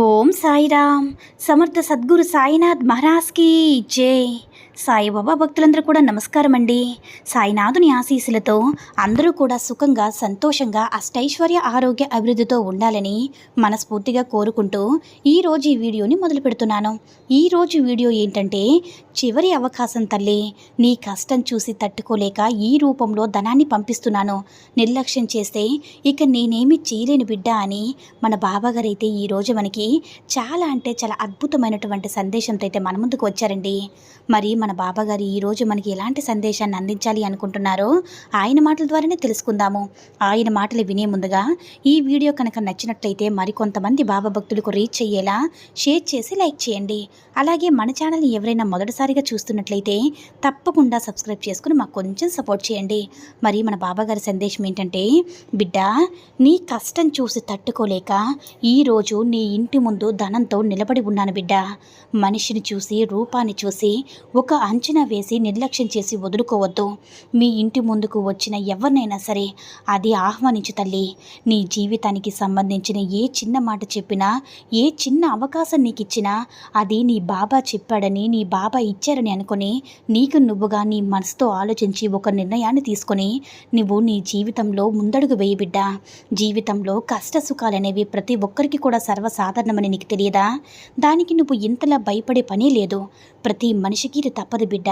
ఓం సాయిరామ్. సమర్థ సద్గురు సాయినాథ్ మహారాజ్కి జై. సాయిబాబా భక్తులందరూ కూడా నమస్కారం అండి సాయినాథుని ఆశీస్సులతో అందరూ కూడా సుఖంగా సంతోషంగా అష్టైశ్వర్య ఆరోగ్య అభివృద్ధితో ఉండాలని మనస్ఫూర్తిగా కోరుకుంటూ ఈరోజు ఈ వీడియోని మొదలు పెడుతున్నాను. ఈరోజు వీడియో ఏంటంటే చివరి అవకాశం తల్లి నీ కష్టం చూసి తట్టుకోలేక ఈ రూపంలో ధనాన్ని పంపిస్తున్నాను. నిర్లక్ష్యం చేస్తే ఇక నేనేమి చేయలేని బిడ్డ అని మన బాబాగారైతే ఈరోజు మనకి చాలా అంటే చాలా అద్భుతమైనటువంటి సందేశంతో అయితే మన ముందుకు వచ్చారండి. మరి మన బాబాగారు ఈరోజు మనకి ఎలాంటి సందేశాన్ని అందించాలి అనుకుంటున్నారో ఆయన మాటల ద్వారానే తెలుసుకుందాము. ఆయన మాటలు వినే ముందుగా ఈ వీడియో కనుక నచ్చినట్లయితే మరికొంతమంది బాబా భక్తులకు రీచ్ అయ్యేలా షేర్ చేసి లైక్ చేయండి. అలాగే మన ఛానల్ని ఎవరైనా మొదటిసారిగా చూస్తున్నట్లయితే తప్పకుండా సబ్స్క్రైబ్ చేసుకుని మాకు కొంచెం సపోర్ట్ చేయండి. మరి మన బాబాగారి సందేశం ఏంటంటే బిడ్డ నీ కష్టం చూసి తట్టుకోలేక ఈరోజు నీ ఇంటి ఇంటి ముందు ధనంతో నిలబడి ఉన్నాను బిడ్డ. మనిషిని చూసి రూపాన్ని చూసి ఒక అంచనా వేసి నిర్లక్ష్యం చేసి వదులుకోవద్దు. మీ ఇంటి ముందుకు వచ్చిన ఎవరినైనా సరే అది ఆహ్వానించు తల్లి. నీ జీవితానికి సంబంధించిన ఏ చిన్న మాట చెప్పినా ఏ చిన్న అవకాశం నీకు ఇచ్చినా అది నీ బాబా చెప్పాడని నీ బాబా ఇచ్చారని అనుకుని నీకు నువ్వుగా నీ మనసుతో ఆలోచించి ఒక నిర్ణయాన్ని తీసుకొని నువ్వు నీ జీవితంలో ముందడుగు వేయి బిడ్డ. జీవితంలో కష్ట సుఖాలనేవి ప్రతి ఒక్కరికి కూడా సాధారణమని నీకు తెలియదా? దానికి నువ్వు ఇంతలా భయపడే పనే లేదు. ప్రతి మనిషికి ఇది తప్పదు బిడ్డ.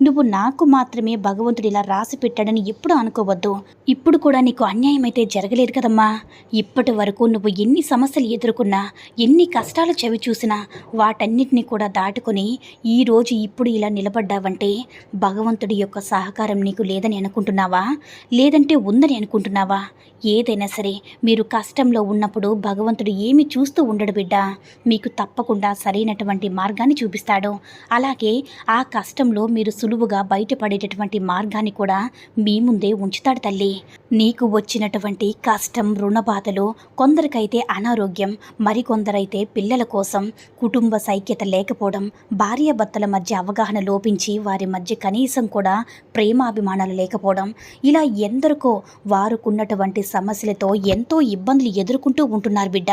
నువ్వు నాకు మాత్రమే భగవంతుడు ఇలా రాసి పెట్టాడని ఎప్పుడు అనుకోవద్దు. ఇప్పుడు కూడా నీకు అన్యాయం అయితే జరగలేదు కదమ్మా. ఇప్పటి వరకు నువ్వు ఎన్ని సమస్యలు ఎదుర్కొన్నా ఎన్ని కష్టాలు చవి చూసినా వాటన్నిటిని కూడా దాటుకొని ఈ రోజు ఇప్పుడు ఇలా నిలబడ్డావంటే భగవంతుడి యొక్క సహకారం నీకు లేదని అనుకుంటున్నావా? లేదంటే ఉందని అనుకుంటున్నావా? ఏదైనా సరే మీరు కష్టంలో ఉన్నప్పుడు భగవంతుడు ఏమి చూస్తూ ఉండడం. బిడ్డ. మీకు తప్పకుండా సరైనటువంటి మార్గాన్ని చూపిస్తాడు. అలాగే ఆ కష్టంలో మీరు సులువుగా బయటపడేటటువంటి మార్గాన్ని కూడా మీ ముందే ఉంచుతాడు తల్లి. నీకు వచ్చినటువంటి కష్టం రుణబాధలు కొందరికైతే అనారోగ్యం మరికొందరైతే పిల్లల కోసం కుటుంబ సైక్యత లేకపోవడం భార్యాభర్తల మధ్య అవగాహన లోపించి వారి మధ్య కనీసం కూడా ప్రేమాభిమానాలు లేకపోవడం ఇలా ఎందరికో వారుకున్నటువంటి సమస్యలతో ఎంతో ఇబ్బందులు ఎదుర్కొంటూ ఉంటున్నారు బిడ్డ.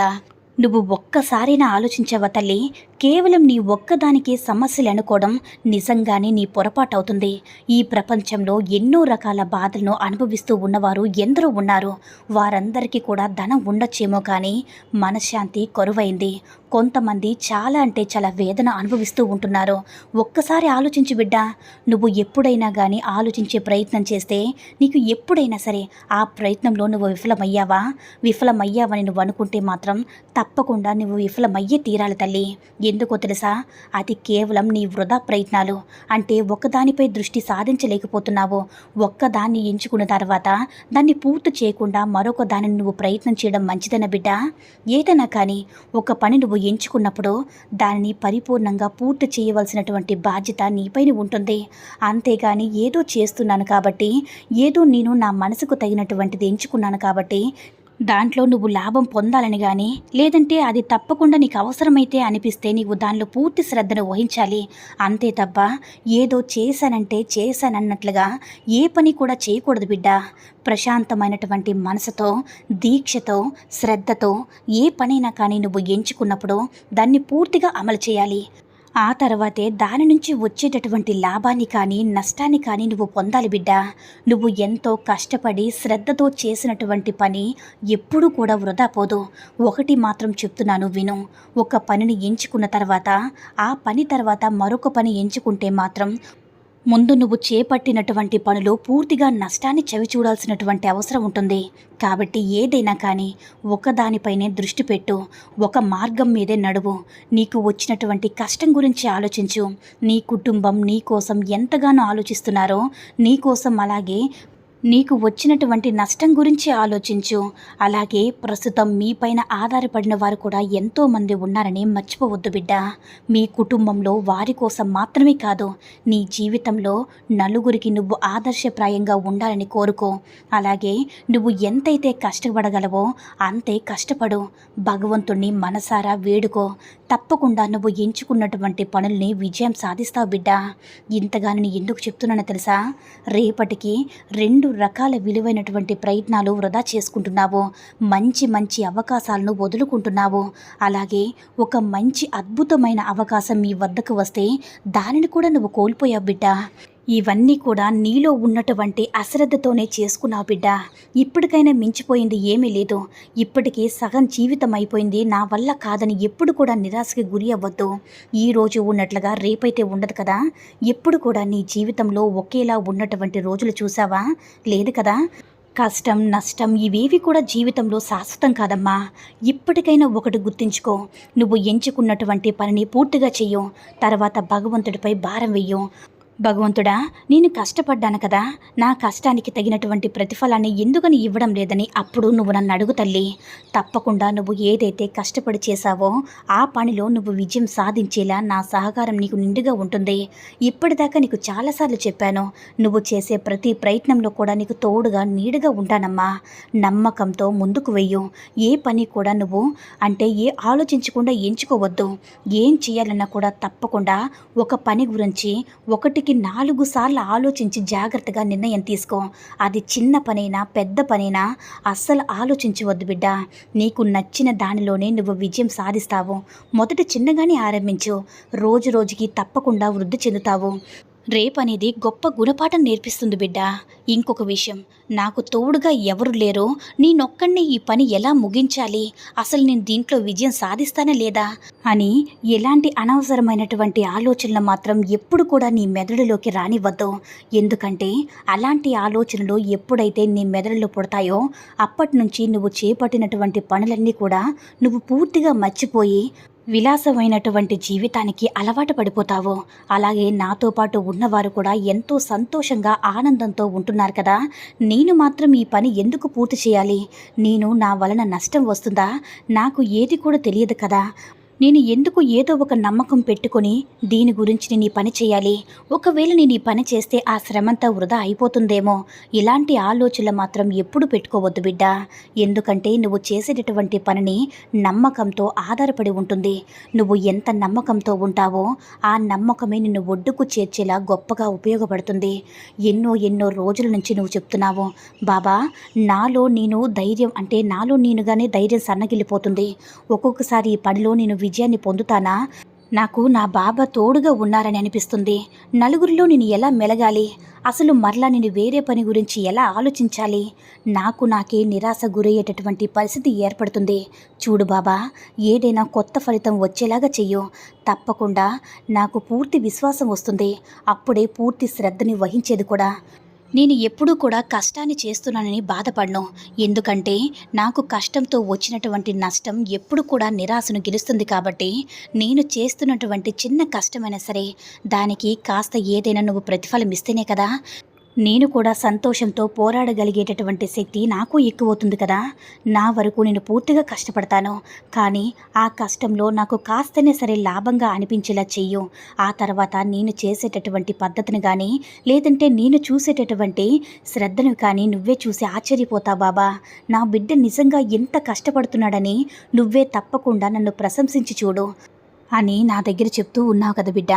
నువ్వు ఒక్కసారైనా ఆలోచించవా తల్లి? కేవలం నీ ఒక్కదానికి సమస్యలు అనుకోవడం నిజంగానే నీ పొరపాటవుతుంది. ఈ ప్రపంచంలో ఎన్నో రకాల బాధలను అనుభవిస్తూ ఉన్నవారు ఎందరో ఉన్నారు. వారందరికీ కూడా ధనం ఉండొచ్చేమో కానీ మనశ్శాంతి కొరువైంది. కొంతమంది చాలా అంటే చాలా వేదన అనుభవిస్తూ ఉంటున్నారు. ఒక్కసారి ఆలోచించు బిడ్డ నువ్వు ఎప్పుడైనా కానీ ఆలోచించే ప్రయత్నం చేస్తే నీకు ఎప్పుడైనా సరే ఆ ప్రయత్నంలో నువ్వు విఫలమయ్యావా? విఫలమయ్యావని నువ్వు అనుకుంటే మాత్రం తప్పకుండా నువ్వు విఫలమయ్యే తీరాలి తల్లి. ఎందుకో తెలుసా? అది కేవలం నీ వృధా ప్రయత్నాలు. అంటే ఒకదానిపై దృష్టి సాధించలేకపోతున్నావు. ఒక్కదాన్ని ఎంచుకున్న తర్వాత దాన్ని పూర్తి చేయకుండా మరొక దానిని నువ్వు ప్రయత్నం చేయడం మంచిదన బిడ్డ? ఏదైనా కానీ ఒక పని నువ్వు ఎంచుకున్నప్పుడు దానిని పరిపూర్ణంగా పూర్తి చేయవలసినటువంటి బాధ్యత నీపైన ఉంటుంది. అంతేగాని ఏదో చేస్తున్నాను కాబట్టి ఏదో నేను నా మనసుకు తగినటువంటిది ఎంచుకున్నాను కాబట్టి దాంట్లో నువ్వు లాభం పొందాలని కానీ లేదంటే అది తప్పకుండా నీకు అవసరమైతే అనిపిస్తే నీవు దానిలో పూర్తి శ్రద్ధను వహించాలి. అంతే తప్ప ఏదో చేశానంటే చేశానన్నట్లుగా ఏ పని కూడా చేయకూడదు బిడ్డ. ప్రశాంతమైనటువంటి మనసుతో దీక్షతో శ్రద్ధతో ఏ పనైనా కానీ నువ్వు ఎంచుకున్నప్పుడు దాన్ని పూర్తిగా అమలు చేయాలి. ఆ తర్వాతే దాని నుంచి వచ్చేటటువంటి లాభాన్ని కానీ నష్టాన్ని కానీ నువ్వు పొందాలి బిడ్డ. నువ్వు ఎంతో కష్టపడి శ్రద్ధతో చేసినటువంటి పని ఎప్పుడూ కూడా వృధా పోదు. ఒకటి మాత్రం చెప్తున్నాను విను. ఒక పనిని ఎంచుకున్న తర్వాత ఆ పని తర్వాత మరొక పని ఎంచుకుంటే మాత్రం ముందు నువ్వు చేపట్టినటువంటి పనులు పూర్తిగా నష్టాన్ని చవిచూడాల్సినటువంటి అవసరం ఉంటుంది. కాబట్టి ఏదైనా కానీ ఒకదానిపైనే దృష్టి పెట్టు. ఒక మార్గం మీదే నడువు. నీకు వచ్చినటువంటి కష్టం గురించి ఆలోచించు. నీ కుటుంబం నీ కోసం ఎంతగానో ఆలోచిస్తున్నారో నీ కోసం అలాగే నీకు వచ్చినటువంటి నష్టం గురించి ఆలోచించు. అలాగే ప్రస్తుతం మీపైన ఆధారపడిన వారు కూడా ఎంతో మంది ఉన్నారని మర్చిపోవద్దు బిడ్డ. మీ కుటుంబంలో వారి కోసం మాత్రమే కాదు నీ జీవితంలో నలుగురికి నువ్వు ఆదర్శప్రాయంగా ఉండాలని కోరుకో. అలాగే నువ్వు ఎంతైతే కష్టపడగలవో అంతే కష్టపడు. భగవంతుణ్ణి మనసారా వేడుకో. తప్పకుండా నువ్వు ఎంచుకున్నటువంటి పనుల్ని విజయం సాధిస్తావు బిడ్డ. ఇంతగా నేను ఎందుకు చెప్తున్నానో తెలుసా? రేపటికి రెండు రకాల విలువైనటువంటి ప్రయత్నాలు వృధా చేసుకుంటున్నావు మంచి మంచి అవకాశాలను వదులుకుంటున్నావు అలాగే ఒక మంచి అద్భుతమైన అవకాశం మీ వద్దకు వస్తే దానిని కూడా నువ్వు కోల్పోయావు బిడ్డ. ఇవన్నీ కూడా నీలో ఉన్నటువంటి అశ్రద్ధతోనే చేసుకున్నావు బిడ్డ. ఇప్పటికైనా మించిపోయింది ఏమీ లేదు. ఇప్పటికీ సగం జీవితం అయిపోయింది. నా వల్ల కాదని ఎప్పుడు కూడా నిరాశకి గురి అవ్వద్దు. ఈ రోజు ఉన్నట్లుగా రేపైతే ఉండదు కదా? ఎప్పుడు కూడా నీ జీవితంలో ఒకేలా ఉన్నటువంటి రోజులు చూసావా లేదు కదా? కష్టం నష్టం ఇవేవి కూడా జీవితంలో శాశ్వతం కాదమ్మా. ఇప్పటికైనా ఒకటి గుర్తుంచుకో. నువ్వు ఎంచుకున్నటువంటి పనిని పూర్తిగా చెయ్యు. తర్వాత భగవంతుడిపై భారం వెయ్యు. భగవంతుడా నేను కష్టపడ్డాను కదా. నా కష్టానికి తగినటువంటి ప్రతిఫలాన్ని ఎందుకని ఇవ్వడం లేదని అప్పుడు నువ్వు నన్ను అడుగు తల్లి. తప్పకుండా నువ్వు ఏదైతే కష్టపడి చేశావో ఆ పనిలో నువ్వు విజయం సాధించేలా నా సహకారం నీకు నిండుగా ఉంటుంది. ఇప్పటిదాకా నీకు చాలాసార్లు చెప్పాను నువ్వు చేసే ప్రతి ప్రయత్నంలో కూడా నీకు తోడుగా నీడుగా ఉంటానమ్మా. నమ్మకంతో ముందుకు వెయ్యు. ఏ పని కూడా నువ్వు అంటే ఏ ఆలోచించకుండా ఎంచుకోవద్దు. ఏం చేయాలన్నా కూడా తప్పకుండా ఒక పని గురించి ఒకటి ఒకటికి నాలుగు సార్లు ఆలోచించి జాగ్రత్తగా నిర్ణయం తీసుకో. అది చిన్న పనైనా పెద్ద పనైనా అస్సలు ఆలోచించవద్దు బిడ్డ. నీకు నచ్చిన దానిలోనే నువ్వు విజయం సాధిస్తావు. మొదట చిన్నగానే ఆరంభించు. రోజు రోజుకి తప్పకుండా వృద్ధి చెందుతావు. రేపనేది గొప్ప గుణపాఠం నేర్పిస్తుంది బిడ్డ. ఇంకొక విషయం నాకు తోడుగా ఎవరు లేరో నేనొక్కడిని ఈ పని ఎలా ముగించాలి? అసలు నేను దీంట్లో విజయం సాధిస్తానా లేదా? అని ఎలాంటి అనవసరమైనటువంటి ఆలోచనలు మాత్రం ఎప్పుడు కూడా నీ మెదడులోకి రానివ్వద్దు. ఎందుకంటే అలాంటి ఆలోచనలు ఎప్పుడైతే నీ మెదడులో పుడతాయో అప్పటి నుంచి నువ్వు చేపట్టినటువంటి పనులన్నీ కూడా నువ్వు పూర్తిగా మర్చిపోయి విలాసమైనటువంటి జీవితానికి అలవాటు పడిపోతావు అలాగే నాతో పాటు ఉన్నవారు కూడా ఎంతో సంతోషంగా ఆనందంతో ఉంటున్నారు కదా. నేను మాత్రం ఈ పని ఎందుకు పూర్తి చేయాలి? నేను నా వలన నష్టం వస్తుందా? నాకు ఏది కూడా తెలియదు కదా. నేను ఎందుకు ఏదో ఒక నమ్మకం పెట్టుకొని దీని గురించి నేను ఈ పని చేయాలి? ఒకవేళ నేను ఈ పని చేస్తే ఆ శ్రమంతా వృధా అయిపోతుందేమో. ఇలాంటి ఆలోచనలు మాత్రం ఎప్పుడు పెట్టుకోవద్దు బిడ్డ. ఎందుకంటే నువ్వు చేసేటటువంటి పనిని నమ్మకంతో ఆధారపడి ఉంటుంది. నువ్వు ఎంత నమ్మకంతో ఉంటావో ఆ నమ్మకమే నిన్ను ఒడ్డుకు చేర్చేలా గొప్పగా ఉపయోగపడుతుంది. ఎన్నో ఎన్నో రోజుల నుంచి నువ్వు చెప్తున్నావు బాబా నాలో నేను ధైర్యం అంటే నాలో నేనుగానే ధైర్యం సన్నగిల్లిపోతుంది. ఒక్కొక్కసారి ఈ పనిలో నేను విజయాన్ని పొందుతానా? నాకు నా బాబా తోడుగా ఉన్నారని అనిపిస్తుంది. నలుగురిలో నేను ఎలా మెలగాలి? అసలు మరలా నేను వేరే పని గురించి ఎలా ఆలోచించాలి? నాకు నాకే నిరాశ గురయ్యేటటువంటి పరిస్థితి ఏర్పడుతుంది. చూడు బాబా ఏదైనా కొత్త ఫలితం వచ్చేలాగా చెయ్యు. తప్పకుండా నాకు పూర్తి విశ్వాసం వస్తుంది. అప్పుడే పూర్తి శ్రద్ధని వహించేది కూడా. నేను ఎప్పుడూ కూడా కష్టాన్ని చేస్తున్నానని బాధపడను. ఎందుకంటే నాకు కష్టంతో వచ్చినటువంటి నష్టం ఎప్పుడు కూడా నిరాశను గెలుస్తుంది కాబట్టి నేను చేస్తున్నటువంటి చిన్న కష్టమైనా సరే దానికి కాస్త ఏదైనా నువ్వు ప్రతిఫలం ఇస్తేనే కదా నేను కూడా సంతోషంతో పోరాడగలిగేటటువంటి శక్తి నాకు ఎక్కువవుతుంది కదా. నా వరకు నేను పూర్తిగా కష్టపడతాను. కానీ ఆ కష్టంలో నాకు కాస్తనే సరే లాభంగా అనిపించేలా చెయ్యు. ఆ తర్వాత నేను చేసేటటువంటి పద్ధతిని కానీ లేదంటే నేను చూసేటటువంటి శ్రద్ధను కానీ నువ్వే చూసి ఆశ్చర్యపోతా బాబా. నా బిడ్డ నిజంగా ఎంత కష్టపడుతున్నాడని నువ్వే తప్పకుండా నన్ను ప్రశంసించి చూడు. అని నా దగ్గర చెప్తూ ఉన్నావు కదా బిడ్డ.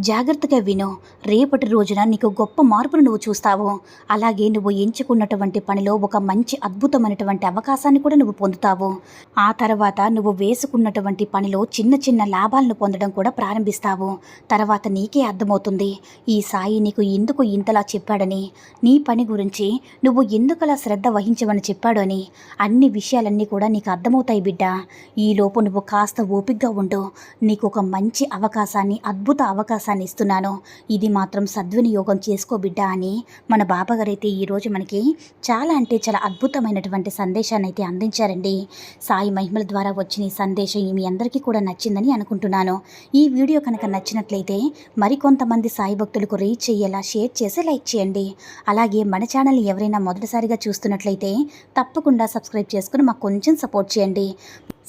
జాగ్రత్తగా విను. రేపటి రోజున నీకు గొప్ప మార్పును నువ్వు చూస్తావు. అలాగే నువ్వు ఎంచుకున్నటువంటి పనిలో ఒక మంచి అద్భుతమైనటువంటి అవకాశాన్ని కూడా నువ్వు పొందుతావు. ఆ తర్వాత నువ్వు వేసుకున్నటువంటి పనిలో చిన్న చిన్న లాభాలను పొందడం కూడా ప్రారంభిస్తావు. తర్వాత నీకే అర్థమవుతుంది. ఈ సాయి నీకు ఎందుకు ఇంతలా చెప్పాడని? నీ పని గురించి నువ్వు ఎందుకలా శ్రద్ధ వహించమని చెప్పాడు అని అన్ని విషయాలన్నీ కూడా నీకు అర్థమవుతాయి బిడ్డ. ఈలోపు నువ్వు కాస్త ఓపిగ్గా ఉండు. నీకు నీకు ఒక మంచి అవకాశాన్ని అద్భుత అవకాశాన్ని ఇస్తున్నాను. ఇది మాత్రం సద్వినియోగం చేసుకో బిడ్డ అని మన బాబాగారైతే ఈరోజు మనకి చాలా అంటే చాలా అద్భుతమైనటువంటి సందేశాన్ని అయితే అందించారండి. సాయి మహిమల ద్వారా వచ్చిన ఈ సందేశం మీ అందరికీ కూడా నచ్చిందని అనుకుంటున్నాను. ఈ వీడియో కనుక నచ్చినట్లయితే మరికొంతమంది సాయి భక్తులకు రీచ్ అయ్యేలా షేర్ చేసి లైక్ చేయండి. అలాగే మన ఛానల్ ఎవరైనా మొదటిసారిగా చూస్తున్నట్లయితే తప్పకుండా సబ్స్క్రైబ్ చేసుకుని మాకు కొంచెం సపోర్ట్ చేయండి.